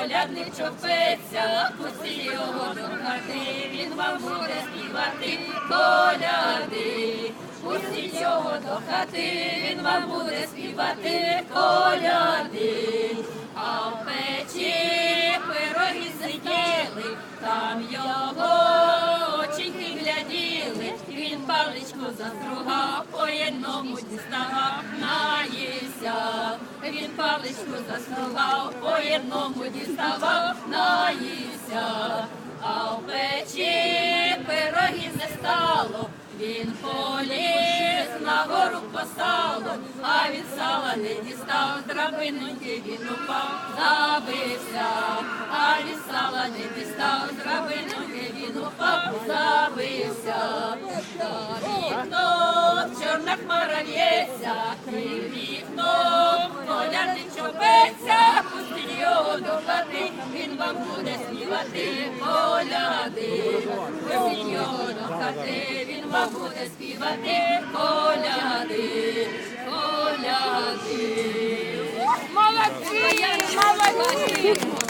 колядник чопиться, пусти його до хати, він вам буде співати коляди. Пустіть його до хати, він вам буде співати коляди. А в печі пироги сиділи, там його оченьки гляділи, він паличку застругав, по одному діставав, наївся. Паличку застругав, по одному діставав, наївся. А в печі пирогів не стало, він поліз на гору по а від сала не дістав, драбиноньки він упав, забився, а від сала не дістав, драбиноньки вам буде співати коляди. Пустіть його до хати, він вам буде співати коляди, коляди. Молодці! Молодці!